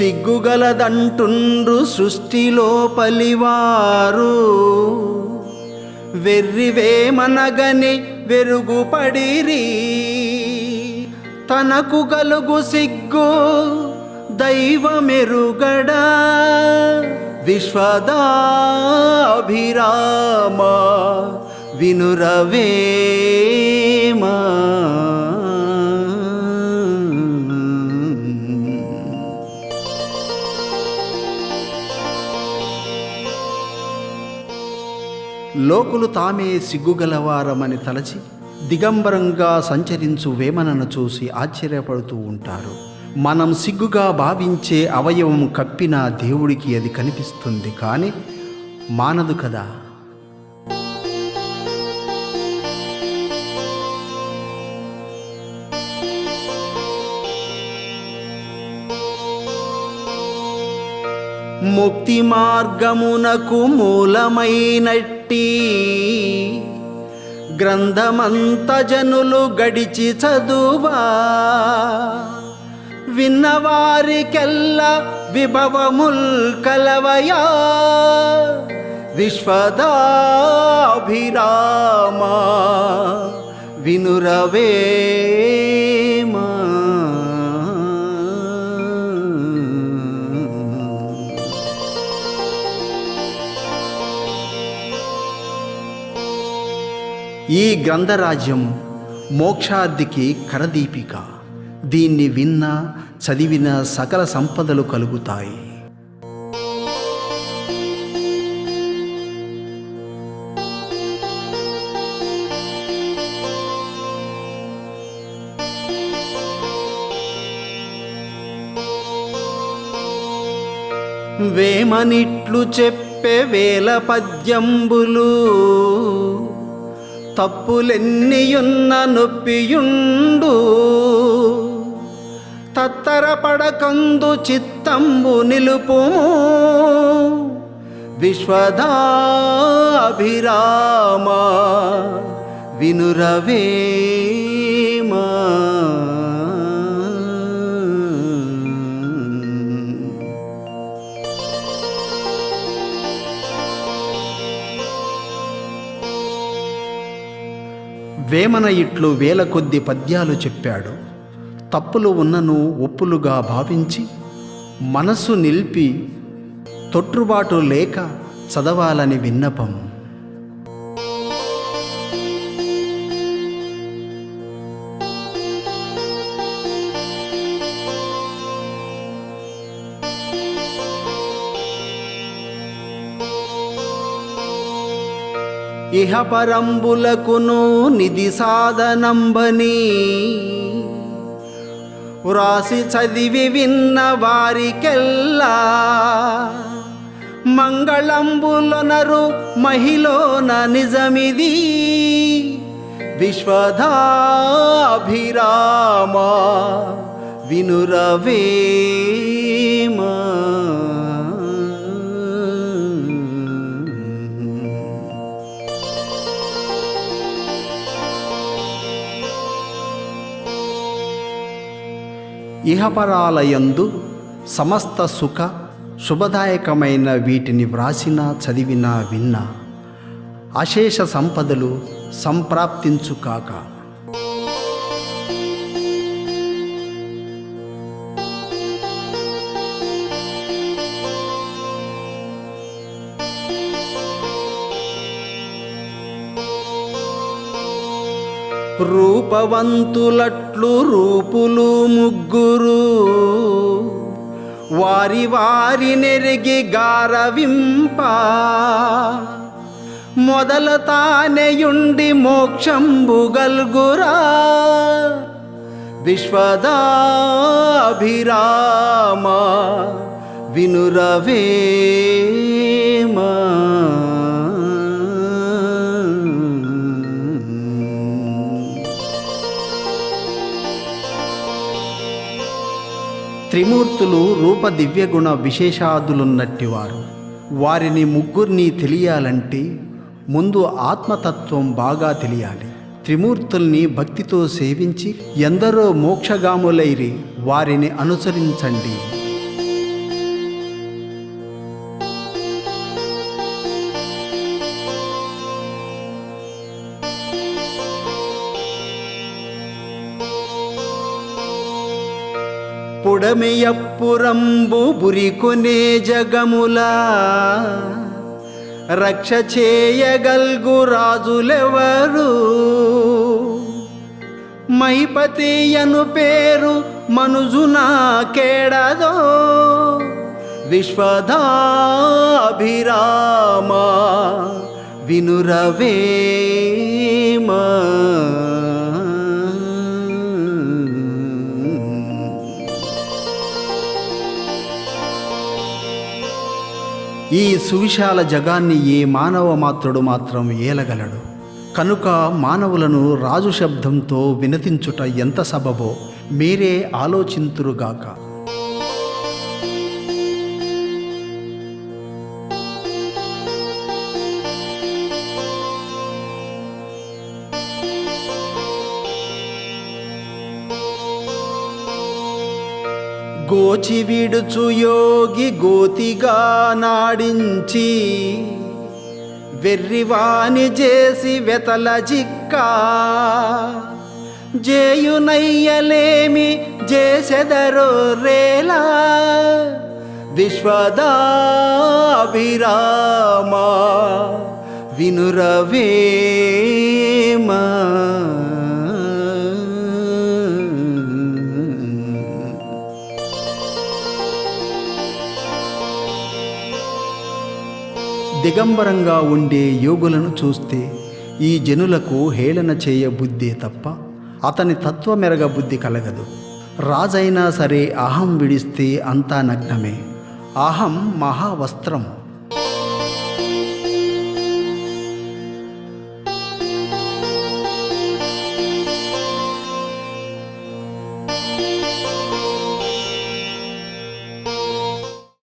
సిగ్గుగలదంటుండ్రు సృష్టిలో పలివారు వెర్రివేమనగని వెరుగుపడిరి. తనకు గలుగు సిగ్గు దైవమెరుగడ. విశ్వదాభిరామ వినురవేమా. లోకులు తామే సిగ్గుగలవారమని తలచి దిగంబరంగా సంచరించు వేమనను చూసి ఆశ్చర్యపడుతూ ఉంటారు. మనం సిగ్గుగా భావించే అవయవం కప్పిన దేవుడికి అది కనిపిస్తుంది కానీ మానదు కదా. ముక్తి మార్గమునకు మూలమైనట్టి గ్రంథమంత జనులు గడిచి చదువా. విన్నవారికెల్ల విభవముల్ కలవయా. విశ్వదాభిరామ. వినురవే గ్రంథరాజ్యం మోక్షార్థికి కరదీపిక. దీన్ని విన్న చదివిన సకల సంపదలు కలుగుతాయి. వేమనిట్లు చెప్పే వేల పద్యంబులు తప్పులెన్నియున్న నొప్పియుండు. తత్తరపడకందు చిత్తంబు నిలుపుము. విశ్వదాభిరామ వినురవేమా. వేమన ఇట్లు వేల కొద్ది పద్యాలు చెప్పాడు. తప్పులు ఉన్నను ఒప్పులుగా భావించి మనసు నిలిపి తొట్టుబాటు లేక చదవాలని విన్నపం. ఇహ పరంబులకును నిధి సాధనంబని. వ్రాసి చదివి విన్న వారికెల్లా మంగళంబులొనరు మహిళన నిజమిది. విశ్వధాభిరామ వినురవేమా. ఇహపరాలయందు సమస్త సుఖ శుభదాయకమైన వీటిని వ్రాసిన చదివిన విన్న. అశేష సంపదలు సంప్రాప్తించుకాక రూపవంతులట్లు రూపులు ముగ్గురు. వారి వారి నెరిగి గారవింప. మొదల తానెయుండి మోక్షంబుగల్గురా విశ్వదాభిరామ వినురవేమా. త్రిమూర్తులు రూపదివ్య గుణ విశేషాదులున్నట్టివారు. వారిని ముగ్గురిని తెలియాలంటే ముందు ఆత్మతత్వం బాగా తెలియాలి. త్రిమూర్తుల్ని భక్తితో సేవించి ఎందరో మోక్షగాములైరి వారిని అనుసరించండి. బుడమియప్పురంబు బురికొనే జగములా. రక్ష చేయగల్గు రాజులెవరు? మైపతి అను పేరు మనుజునా కేడదో? విశ్వదాభిరామ వినురవేమా సువిశాల జగాన్ని ఏ మానవ మాత్రుడు మాత్రం ఏలగలడు? కనుక మానవులను రాజు శబ్దంతో వినతించుట ఎంత సబబో మీరే ఆలోచింతురుగాక. గోచి విడుచు యోగి గోతిగా నాడించి వెర్రివాని చేసి వెతల జిక్కా. జేయునయ్యలేమి చేసెదరో రేలా. విశ్వదాభిరామ వినురవేమా. దిగంబరంగా ఉండే యోగులను చూస్తే ఈ జనులకు హేళన చేయ బుద్ధే తప్ప అతని తత్వమెరగ బుద్ధి కలగదు. రాజైనా సరే అహం విడిస్తే అంతా నగ్నమే. అహం మహావస్త్రం.